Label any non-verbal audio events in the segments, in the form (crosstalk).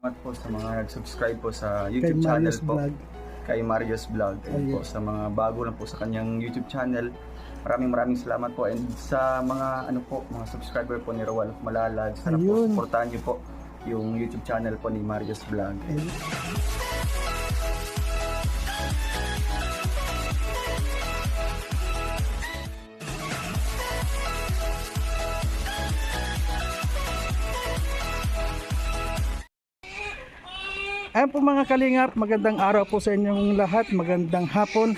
Salamat po sa mga nag-subscribe po sa Kay YouTube channel Marius po. Vlog. Kay Marius Vlog. And Ayun. po sa mga bago lang po sa kanyang YouTube channel. Maraming maraming salamat po. And sa mga ano po, mga subscriber po ni Rowal Malalag. Sana po Ayun. supportahan niyo po yung YouTube channel po ni Marius Vlog. Ayun. Ayan po mga kalingap, magandang araw po sa inyong lahat, magandang hapon.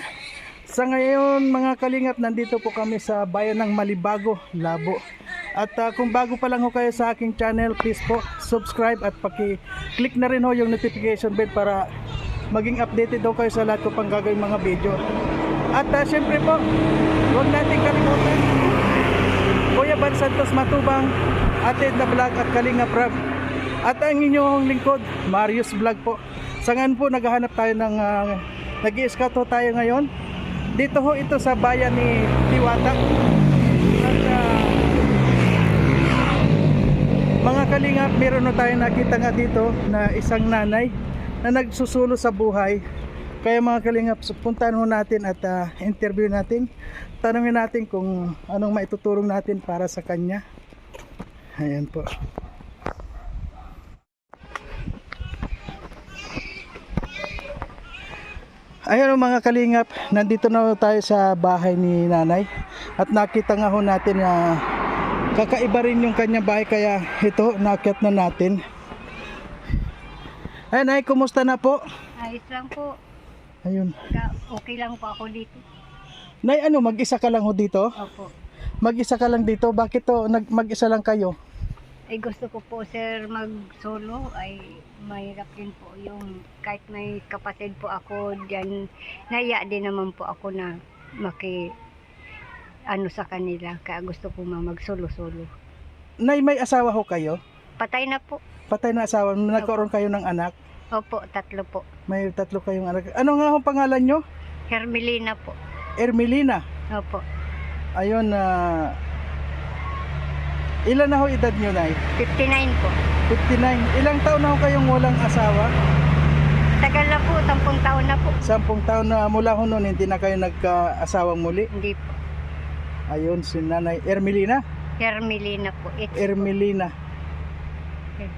Sa ngayon mga kalingap, nandito po kami sa bayan ng Malibago, Labo. At ah, kung bago pa lang ho kayo sa aking channel, please po subscribe at paki-click na rin ho yung notification bell para maging updated daw kayo sa lahat ko pang gagawin mga video. At ah, syempre po, huwag natin kalimutan, Kuya Ban Santos Matubang, Ate na Vlog at Kalinga Prab. At ang inyong lingkod, Marius Vlog po. Sa ngayon po, naghahanap tayo ng, uh, nag ho tayo ngayon. Dito ho ito sa bayan ni Tiwata. At ah, mga kalingap, meron tayo nakita nga dito na isang nanay na nagsusulo sa buhay. Kaya mga kalingap, puntahan ho natin at ah, interview natin. Tanungin natin kung anong maitutulong natin para sa kanya. Ayan po. Ayan o mga kalingap, nandito na tayo sa bahay ni nanay at nakita nga ho natin na kakaiba rin yung kanyang bahay kaya ito, nakyat na natin. Ay nay, kumusta na po? Ayos lang po. Ayun. Ka- Okay lang po ako dito. Nay, ano, mag-isa ka lang ho dito? Opo. Mag-isa ka lang dito? Bakit to, mag-isa lang kayo? Ay gusto ko po sir mag-solo ay mahirap din po yung kahit may kapatid po ako diyan naya din naman po ako na maki ano sa kanila kaya gusto ko ma mag-solo-solo. Nay, may asawa ho kayo? Patay na po. Patay na asawa, nagkaroon kayo ng anak? Opo, tatlo po. May tatlo kayong anak. Ano nga ho pangalan nyo? Hermelina po. Ermelina. Opo. Ayun na... ilan na ho edad nyo, Nay? 59 po. 59. Ilang taon na ho kayong walang asawa? Tagal na po, 10 taon na po. Sampung taon na mula ho noon, hindi na kayo nagka-asawang muli. Hindi po. Ayun, si Nanay Ermelina. Hermelina po. It's Ermelina.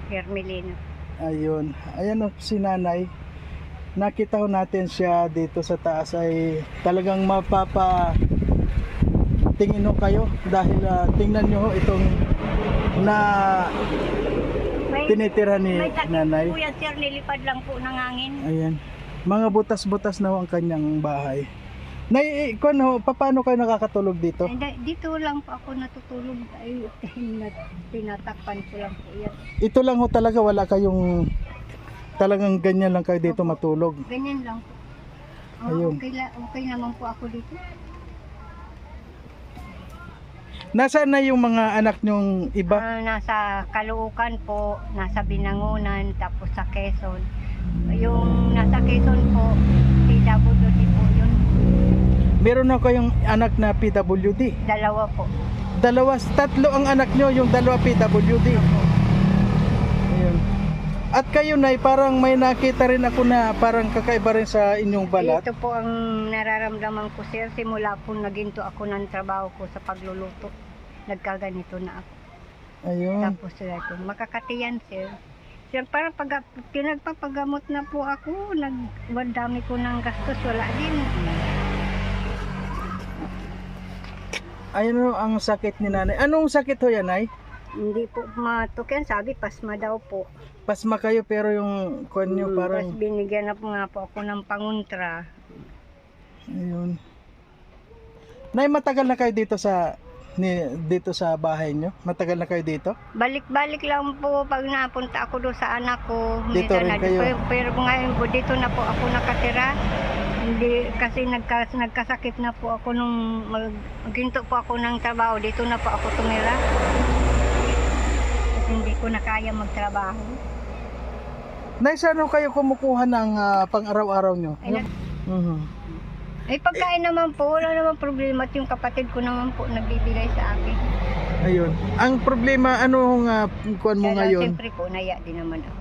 Hermelina. Ayun. Ayan o, si nanay. Nakita ko natin siya dito sa taas ay talagang mapapa tingin ho kayo dahil ah, tingnan nyo ho itong na May tinitira ni May takip nanay. po yan, sir. Nilipad lang po ng hangin. Ayan. Mga butas-butas na ang kanyang bahay. Nay, eh, kung ho, paano kayo nakakatulog dito? Da- dito lang po ako natutulog. Ay, tinat- tinatakpan ko lang po yan. Ito lang ho talaga, wala kayong talagang ganyan lang kayo dito matulog. Ganyan lang po. Oh, Ayun. Okay, la- okay naman po ako dito. Nasaan na yung mga anak nyong iba? Ah, nasa Caloocan po, nasa Binangunan, tapos sa Quezon. Yung nasa Quezon po, PWD po yun. Meron na kayong anak na PWD. Dalawa po. Dalawa, tatlo ang anak nyo, yung dalawa PWD. Ayun. At kayo na parang may nakita rin ako na parang kakaiba rin sa inyong balat. Ito po ang nararamdaman ko sir. Simula po naginto ako ng trabaho ko sa pagluluto. Nagkaganito na ako. Ayun. Tapos sila ito, makakatiyan sir. Sir, parang pag, pinagpapagamot na po ako, nagwadami ko ng gastos, wala din. Ayun ang sakit ni nanay. Anong sakit ho yan, ay? Hindi po matukyan, sabi pasma daw po. Pasma kayo pero yung kwan nyo Mm, parang... Tapos binigyan na po nga po ako ng panguntra. Ayun. Nay, matagal na kayo dito sa ni dito sa bahay nyo? Matagal na kayo dito? Balik-balik lang po pag napunta ako doon sa anak ko. Dito rin na, kayo? Pero, pero ngayon po dito na po ako nakatira. Hindi, kasi nagka, nagkasakit na po ako nung mag, ginto po ako ng trabaho. Dito na po ako tumira. Kasi hindi ko na kaya magtrabaho. Nay, saan ho kayo kumukuha ng ah, pang-araw-araw nyo? Ay, nag, Mhm. ay pagkain naman po, wala naman problema. At yung kapatid ko naman po nagbibigay sa akin. Ayun. Ang problema, ano nga kuan mo Kaya lang, ngayon? siyempre po, naya din naman ako.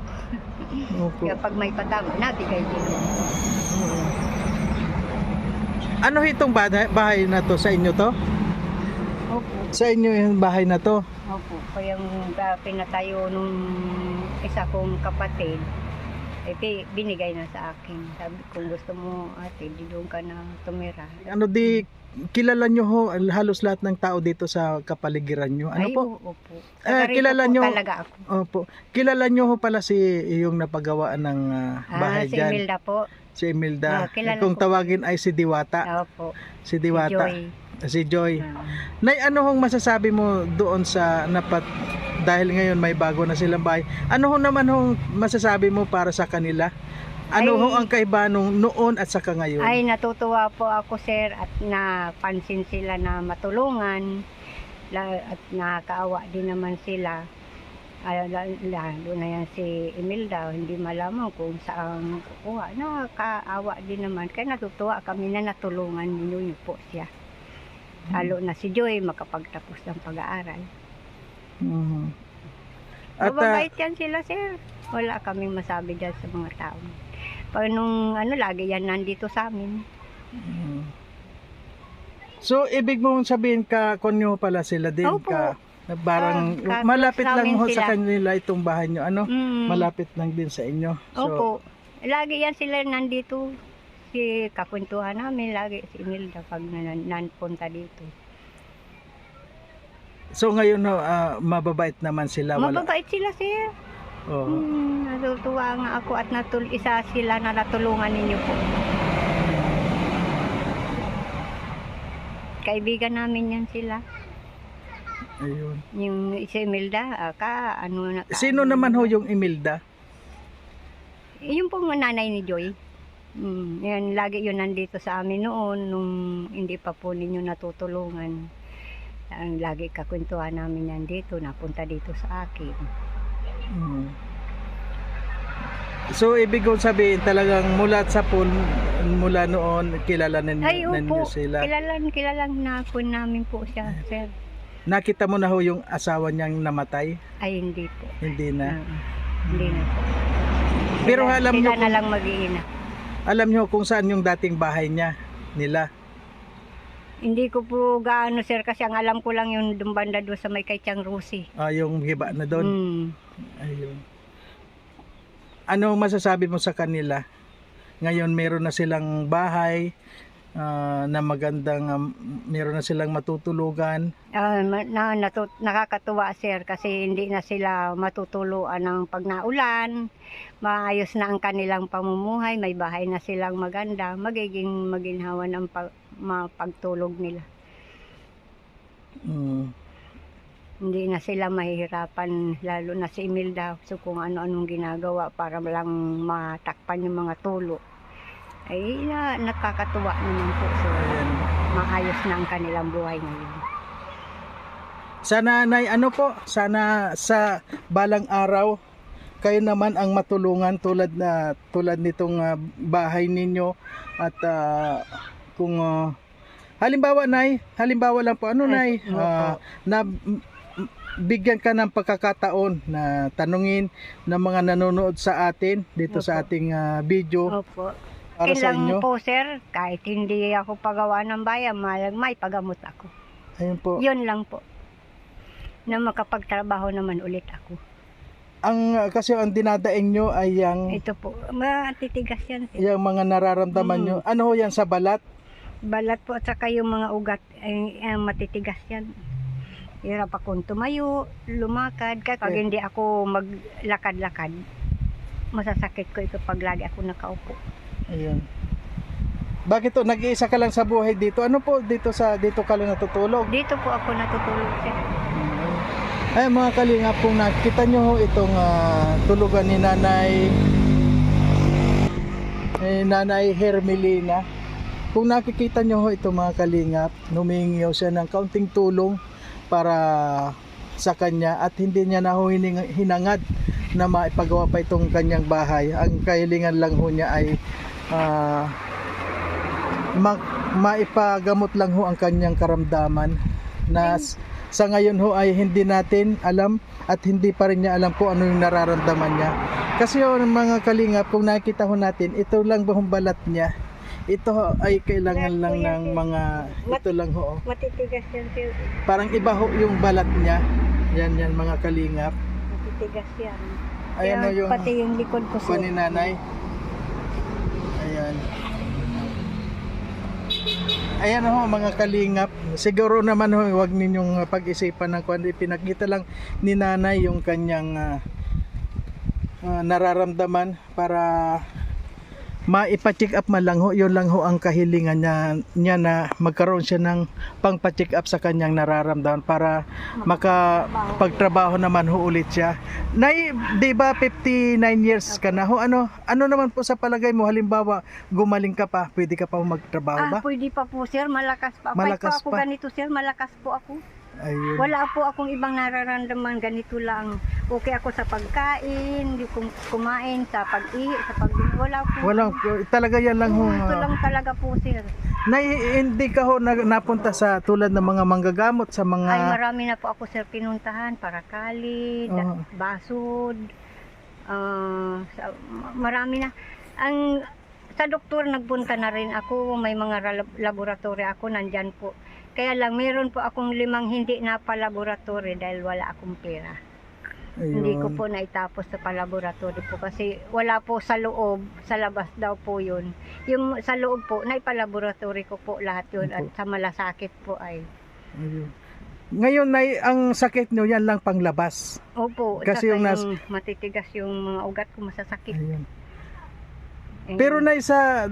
(laughs) Opo. Kaya pag may patama, nabigay din. Ano itong bahay, bahay na to? Sa inyo to? Opo. Sa inyo yung bahay na to? Opo. Kaya yung uh, pinatayo nung isa kong kapatid, eh, bi- binigay na sa akin. Sabi kung gusto mo ate, di doon ka na tumira. Ano di kilala nyo ho halos lahat ng tao dito sa kapaligiran nyo? Ano Ay, po? opo. Eh, kilala po nyo- talaga ako. Opo. Kilala nyo ho pala si yung napagawaan ng ah, Ah, bahay si dyan. Imelda po. Si Imelda. Ah, Kung ko. tawagin ay si Diwata. Opo. Si Si Diwata. Joy. Si Joy. Nay, ano hong masasabi mo doon sa napat dahil ngayon may bago na silang bahay. Ano ho naman hong masasabi mo para sa kanila? Ano Ay- ho ang kaiba nung noon at saka ngayon? Ay, natutuwa po ako, sir, at napansin sila na matulungan at nakakaawa din naman sila. Ay, lalo na yan si Imelda, hindi malaman kung saan kukuha. Nakakaawa din naman. Kaya natutuwa kami na natulungan ninyo po siya. Lalo na si Joy makapagtapos ng pag-aaral. Mhm. At ah, Mababait yan sila, sir. Wala kaming masabi dyan sa mga tao. Pag nung ano, lagi yan nandito sa amin. mhm. So, ibig mong sabihin ka, konyo pala sila din Opo. ka. na Parang Ah, ka- malapit lang namin ho sa sila. kanila itong bahay nyo. Ano? Mm. Malapit lang din sa inyo. So, Opo. Lagi yan sila nandito. Si kakwentuhan namin lagi si Imelda pag nan- nanpunta dito. so ngayon no, ah, mababait naman sila. Wala. Mababait sila sir. Oo. Hmm, natutuwa nga ako at natul isa sila na natulungan ninyo po. Kaibigan namin yan sila. Ayun. Yung si Imelda, ah, ka, ano na ka- Sino naman ho yung Imelda? Yung pong nanay ni Joy. Mm, yan, lagi yun nandito sa amin noon nung hindi pa po ninyo natutulungan. Ang lagi kakwentuhan namin yan dito, napunta dito sa akin. Mm. So, ibig kong sabihin talagang mula sa pool, mula noon, kilala ninyo, Ay, ninyo opo, sila. kilalang, kilalang na po namin po siya, sir. Nakita mo na ho yung asawa niyang namatay? Ay, hindi po. Hindi na. Ah, hindi na po. Pero Sila- alam sila niyo na kung- lang mag-iina. Alam niyo kung saan yung dating bahay niya, nila? Hindi ko po gaano, sir, kasi ang alam ko lang yung dumbanda doon sa may kay Chang Rusi. Ah, yung hiba na doon? Mm. Ayun. Ano masasabi mo sa kanila? Ngayon meron na silang bahay ah, na magandang um, meron na silang matutulugan. Ma- na, natu- nakakatuwa sir kasi hindi na sila matutuluan ng pag naulan. Maayos na ang kanilang pamumuhay, may bahay na silang maganda, magiging maginhawa ng pag- pagtulog nila. Mm. Hindi na sila mahihirapan, lalo na si Imelda, so kung ano-anong ginagawa para lang matakpan yung mga tulo. Ay, na, nakakatuwa naman po. Ayan. Maayos na ang kanilang buhay ngayon. Sana nay ano po, sana sa balang araw kayo naman ang matulungan tulad na tulad nitong ah, bahay ninyo at ah, kung ah, halimbawa nay, halimbawa lang po ano nay, ah, na bigyan ka ng pagkakataon na tanungin ng mga nanonood sa atin dito sa Opo. ating ah, video Opo. Para sa inyo. po sir, kahit hindi ako pagawa ng bayan, may, may pagamot ako. Ayun po. Yun lang po. Na makapagtrabaho naman ulit ako. Ang kasi ang dinadaing nyo ay yung, Ito po, matitigas yan. Sir. yung mga nararamdaman Mm. nyo. Ano ho yan sa balat? Balat po at saka yung mga ugat, ay, ay, matitigas yan. Hirap akong tumayo, lumakad. Kaya pag Eh. hindi ako maglakad-lakad, masasakit ko ito pag lagi ako nakaupo. Ayun. Bakit to? Nag-iisa ka lang sa buhay dito? Ano po dito sa dito ka lang natutulog? Dito po ako natutulog sir. Ay mga kalingap, kung nakita nyo ho itong ah, tulugan ni Nanay eh, Nanay Hermelina. Kung nakikita nyo ho ito mga kalingap, humingi siya ng kaunting tulong para sa kanya at hindi niya na ho hinangad na maipagawa pa itong kanyang bahay. Ang kahilingan lang ho niya ay ah, ma- maipagamot lang ho ang kanyang karamdaman na sa ngayon ho ay hindi natin alam at hindi pa rin niya alam kung ano yung nararamdaman niya. Kasi yung mga kalingap, kung nakita ho natin, ito lang ba balat niya? Ito ho ay kailangan lang ng mga, ito lang ho. oh. Matitigas yan. Parang iba ho yung balat niya. Yan yan mga kalingap. Matitigas yan. Ayan Kaya ho yung Pati yung likod ko, po sir. ni nanay. Ayan. Ayan ho mga kalingap. Siguro naman ho, wag ninyong pag-isipan ng kung pinakita lang ni nanay yung kanyang ah, ah, nararamdaman para maipa-check up man lang ho. Yun lang ho ang kahilingan niya, niya na magkaroon siya ng pang-check up sa kanyang nararamdaman para makapagtrabaho naman ho ulit siya. Nay, 'di ba 59 years ka na ho? Ano ano naman po sa palagay mo halimbawa gumaling ka pa, pwede ka pa ho magtrabaho ba? Ah, pwede pa po, sir. Malakas pa. Malakas po ako pa. ganito, sir. Malakas po ako. Ayun. Wala po akong ibang nararamdaman. Ganito lang. Okay ako sa pagkain, hindi kum- kumain, sa pag-ihi, sa pag Wala po. Wala talaga yan lang ho. Ito lang talaga po, sir. Nay, hindi ka ho na, napunta sa tulad ng mga manggagamot sa mga Ay, marami na po ako, sir, pinuntahan. Parakali, Oo. basod. ah, sa- marami na. Ang sa doktor nagpunta na rin ako, may mga ra- laboratory ako nandyan po. Kaya lang, meron po akong limang hindi na pa-laboratory dahil wala akong pera. Hindi ko Ayun. po naitapos sa palaboratory po kasi wala po sa loob, sa labas daw po yun. Yung sa loob po, naipalaboratory ko po lahat yun at sa malasakit po ay. Ayun. Ngayon nay ang sakit nyo yan lang panglabas. Opo, Kasi yung nas- matitigas yung mga ugat ko masasakit. Ayun. Eh, Pero nay sa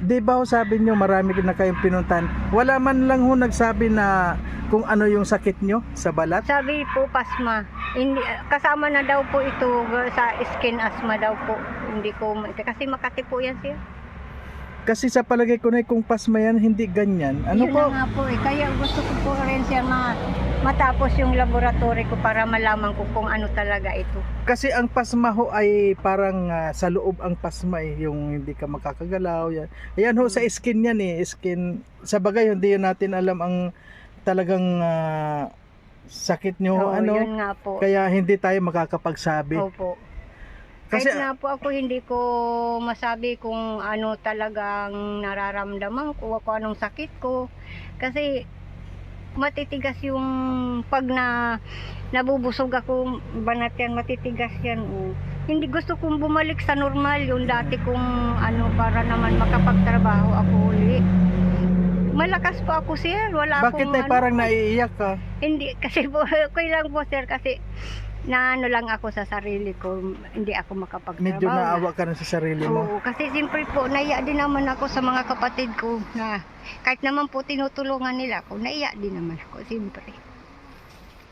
'di ba ho sabi nyo marami na kayong pinuntan. Wala man lang ho nagsabi na kung ano yung sakit nyo sa balat. sabi po pasma, hindi, kasama na daw po ito sa skin asthma daw po. Hindi ko, kasi Makati po yan siya. Kasi sa palagay ko na kung pasma yan, hindi ganyan. Ano Yun po? na nga po eh. Kaya gusto ko po rin siya ma matapos yung laboratory ko para malaman ko kung ano talaga ito. Kasi ang pasma ho ay parang ah, sa loob ang pasma eh, yung hindi ka makakagalaw. Yan. Ayan ho, sa skin yan eh. Skin, sa bagay, hindi yun natin alam ang talagang ah, sakit nyo. Oo, ano? yun nga po. Kaya hindi tayo makakapagsabi. Opo. Kasi- Kahit nga po ako hindi ko masabi kung ano talagang nararamdaman ko, kung anong sakit ko. Kasi matitigas yung pag na nabubusog ako, banat yan, matitigas yan. Oh. Hindi gusto kong bumalik sa normal yung dati kong ano para naman makapagtrabaho ako uli. Malakas po ako sir, wala Bakit akong ay ano, parang naiiyak ka? hindi, (laughs) kasi po, okay lang po sir, kasi na ano lang ako sa sarili ko, hindi ako makapagtrabaho. Medyo naawa ka na sa sarili mo. Oo, kasi siyempre po, naiya din naman ako sa mga kapatid ko na kahit naman po tinutulungan nila ako, naiya din naman ako, siyempre.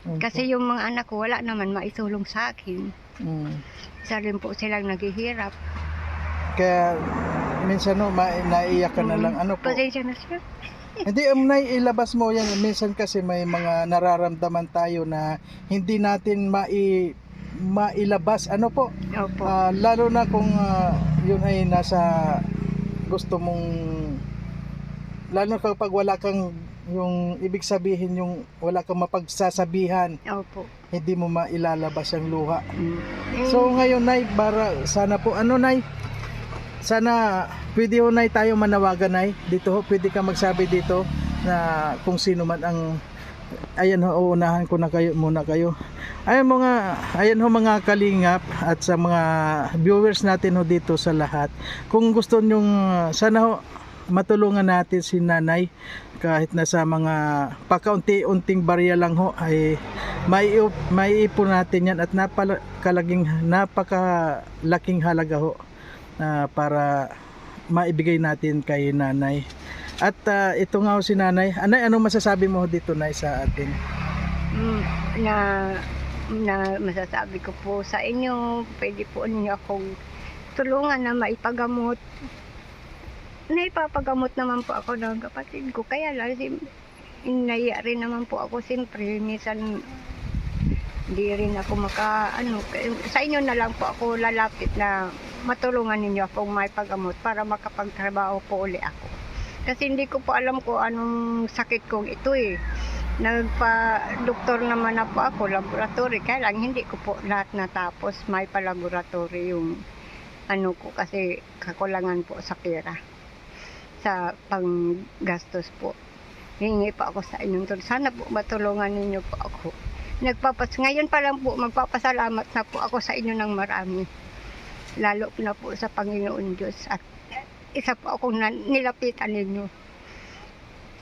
Opo. Kasi yung mga anak ko, wala naman maisulong sa akin. Mm. Isa rin po silang naghihirap. Kaya minsan no, ma- ka na Mm. lang. Ano po? Pasensya na sir. Hindi, um, nay, ilabas mo yan. Minsan kasi may mga nararamdaman tayo na hindi natin mai mailabas. Ano po? Opo. Ah, lalo na kung ah, yun ay nasa gusto mong lalo na kapag wala kang yung ibig sabihin yung wala kang mapagsasabihan Opo. hindi mo mailalabas ang luha Mm. So ngayon nay para sana po ano nay sana pwede ho nay tayo manawagan nay. Dito pwede ka magsabi dito na kung sino man ang ayan ho uunahan ko na kayo muna kayo. Ayan mga ayan ho mga kalingap at sa mga viewers natin ho dito sa lahat. Kung gusto nyong sana ho matulungan natin si nanay. Kahit na sa mga pakaunti-unting barya lang ho ay may maiipon natin yan at napakalaging napakalaking halaga ho na para maibigay natin kay nanay at ah, ito nga si nanay anay ano masasabi mo dito nay sa atin mm, na na masasabi ko po sa inyo, pwede po ninyo akong tulungan na maipagamot. Naipapagamot naman po ako ng kapatid ko. Kaya lang, sim, inaya rin naman po ako. Siyempre, minsan hindi rin ako maka, ano, sa inyo na lang po ako lalapit na matulungan ninyo akong maipagamot para makapagtrabaho po uli ako. Kasi hindi ko po alam kung anong sakit kong ito eh. Nagpa-doktor naman na po ako, laboratory. Kaya lang, hindi ko po lahat natapos. May pa-laboratory yung ano ko kasi kakulangan po sa pera. Sa panggastos po. Hingi pa ako sa inyong tulong. Sana po matulungan ninyo po ako. Nagpapas ngayon pa lang po magpapasalamat na po ako sa inyo ng marami. Lalo na po sa Panginoon Diyos at isa po akong nilapitan ninyo.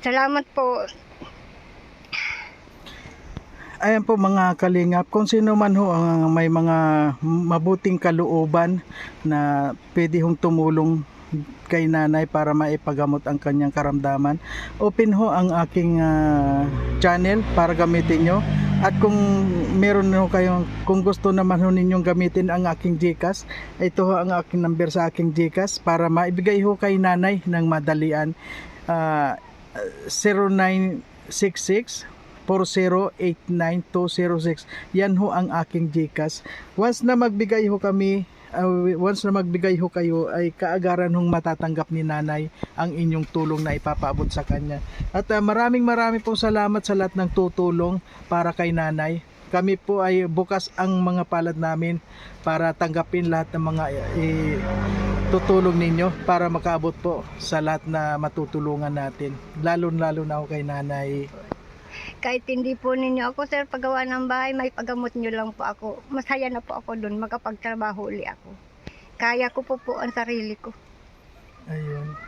Salamat po. Ayan po mga kalingap, kung sino man ho ang may mga mabuting kalooban na pwede hong tumulong kay nanay para maipagamot ang kanyang karamdaman. Open ho ang aking ah, channel para gamitin nyo. At kung meron ho kayong, kung gusto naman ho ninyong gamitin ang aking Gcash, ito ho ang aking number sa aking Gcash para maibigay ho kay nanay ng madalian. Ah, 0966 4089206. Yan ho ang aking GCash. Once na magbigay ho kami, uh, once na magbigay ho kayo ay kaagaran hong matatanggap ni nanay ang inyong tulong na ipapaabot sa kanya. At uh, maraming maraming pong salamat sa lahat ng tutulong para kay nanay. Kami po ay bukas ang mga palad namin para tanggapin lahat ng mga eh, tutulong ninyo para makaabot po sa lahat na matutulungan natin. Lalo-lalo na ako kay nanay. Kahit hindi po ninyo ako, sir, paggawa ng bahay, may pagamot nyo lang po ako. Masaya na po ako doon, makapagtrabaho uli ako. Kaya ko po po ang sarili ko. Ayun.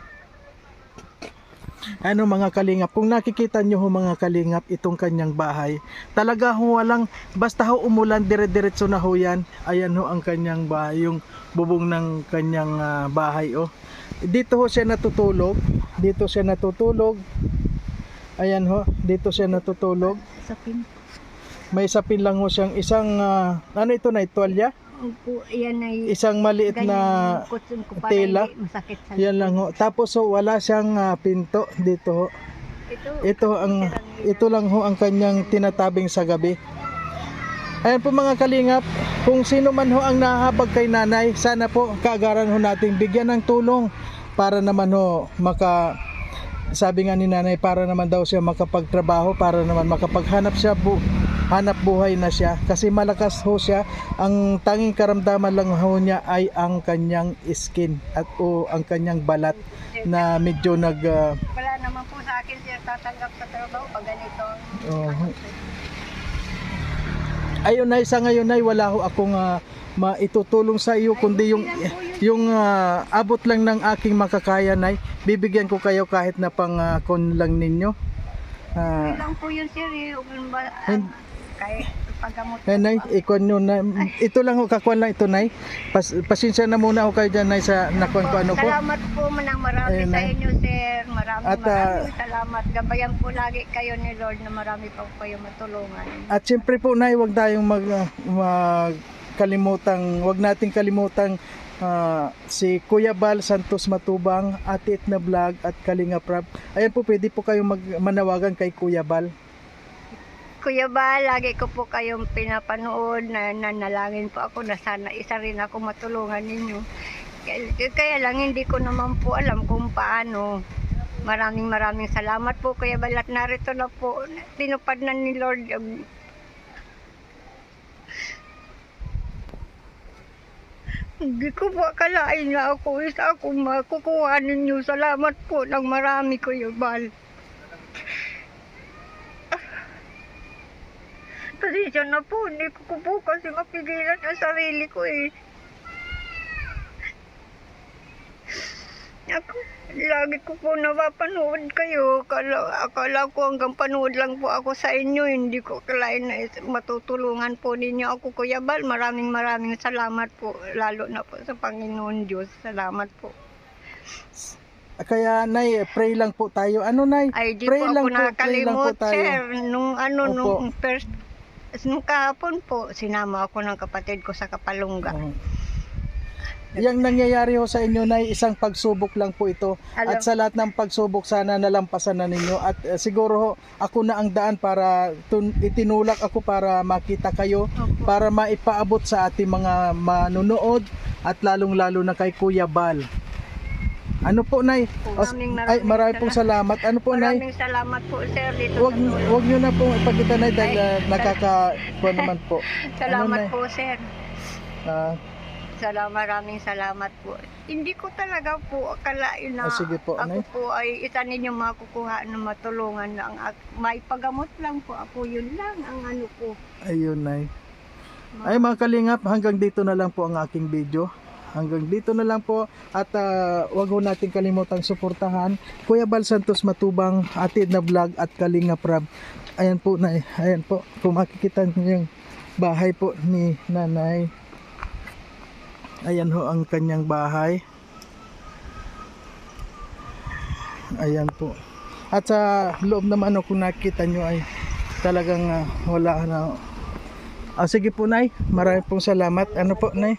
Ano mga kalingap, kung nakikita nyo ho mga kalingap itong kanyang bahay, talaga ho walang, basta ho umulan, dire-diretso na ho yan. Ayan ho ang kanyang bahay, yung bubong ng kanyang ah, bahay oh. Dito ho siya natutulog, dito siya natutulog. Ayan ho, dito siya natutulog. Sa pin May sapin lang ho siyang isang, ah, ano ito na, tuwalya? po, yan ay Isang maliit na tela. Yan lang ho. Tapos ho, wala siyang ah, pinto dito ho. Ito, Ito ang ito lang ho ang kanyang tinatabing sa gabi. Ayan po mga kalingap, kung sino man ho ang nahabag kay nanay, sana po kaagaran ho nating bigyan ng tulong para naman ho maka sabi nga ni nanay para naman daw siya makapagtrabaho para naman makapaghanap siya bu hanap buhay na siya kasi malakas ho siya ang tanging karamdaman lang ho niya ay ang kanyang skin at o ang kanyang balat na medyo nag ah, wala naman po sa akin sir tatanggap sa trabaho pag ganito. Oo. Ayun na sa ngayon ay wala ho akong ah, maitutulong sa iyo kundi yung yung ah, abot lang ng aking makakaya nay bibigyan ko kayo kahit na pang ah, kon lang ninyo. Ah, lang po yun sir, eh. Hin- kaya paggamot eh, nay, ikon nyo na, ito lang ho, kakuan lang ito, nay. Pas, pasensya na muna ako kayo dyan, nay, sa nakuan ko ano po. Salamat po manang marami Ayun, sa Nay. inyo, sir. Maraming At, ah, maraming salamat. Gabayan po lagi kayo ni Lord na marami pa po kayo matulungan. At siyempre po, nay, wag tayong mag, mag kalimutang, wag nating kalimutang ah, si Kuya Bal Santos Matubang, Ate Etna Vlog at Kalinga Prab. Ayan po, pwede po kayong mag, manawagan kay Kuya Bal. Kuya ba, lagi ko po kayong pinapanood na nanalangin po ako na sana isa rin ako matulungan ninyo. Kaya, kaya lang hindi ko naman po alam kung paano. Maraming maraming salamat po Kuya Bal at narito na po. Tinupad na ni Lord Hindi ko po akalain na ako isa akong makukuha ninyo. Salamat po ng marami Kuya Bal. Pasensya na po, hindi ko ko po kasi mapigilan ang sarili ko eh. Ako, lagi ko po napapanood kayo. Akala, akala ko hanggang panood lang po ako sa inyo. Hindi ko akalain na matutulungan po ninyo ako, Kuya Bal. Maraming maraming salamat po. Lalo na po sa Panginoon Diyos. Salamat po. Kaya, nay, pray lang po tayo. Ano, nay? Ay, di Pray po lang ako po, pray lang po nakalimot, tayo. sir. Nung ano, Opo. nung first, nung kahapon po, sinama ako ng kapatid ko sa Kapalungga. Oo. Yang nangyayari ho sa inyo na isang pagsubok lang po ito Alam- at sa lahat ng pagsubok sana nalampasan na ninyo at eh, siguro ho, ako na ang daan para tun- itinulak ako para makita kayo Opo. para maipaabot sa ating mga manunood at lalong lalo na kay Kuya Bal Ano po, Nay? Os- Maraming ay, marami pong salamat. Ano po, Nay? Maraming salamat po sir dito Wag, wag nyo na pong ipakita, Nay, dahil Ay, uh, sal- nakaka... (laughs) naman po. Salamat Nay? po sir. Ah, Salamat, maraming salamat po. Hindi ko talaga po akalain na Ah, sige po, ako Nay. po ay isa ninyong makukuha na matulungan lang. At may pagamot lang po ako. Yun lang ang ano ko. ayun, Nay. Ay mga kalingap, hanggang dito na lang po ang aking video. Hanggang dito na lang po at ah, wag ho natin kalimutang suportahan Kuya Bal Santos Matubang, Atid na Vlog at Kalingap Rab. Ayan po na, ayan po. Kung makikita niyo yung bahay po ni Nanay. Ayan ho ang kanyang bahay. Ayan po. At sa loob naman ho, kung nakita nyo ay talagang ah, wala na Ah, sige po, Nay. Maraming pong salamat. Ano po, Nay?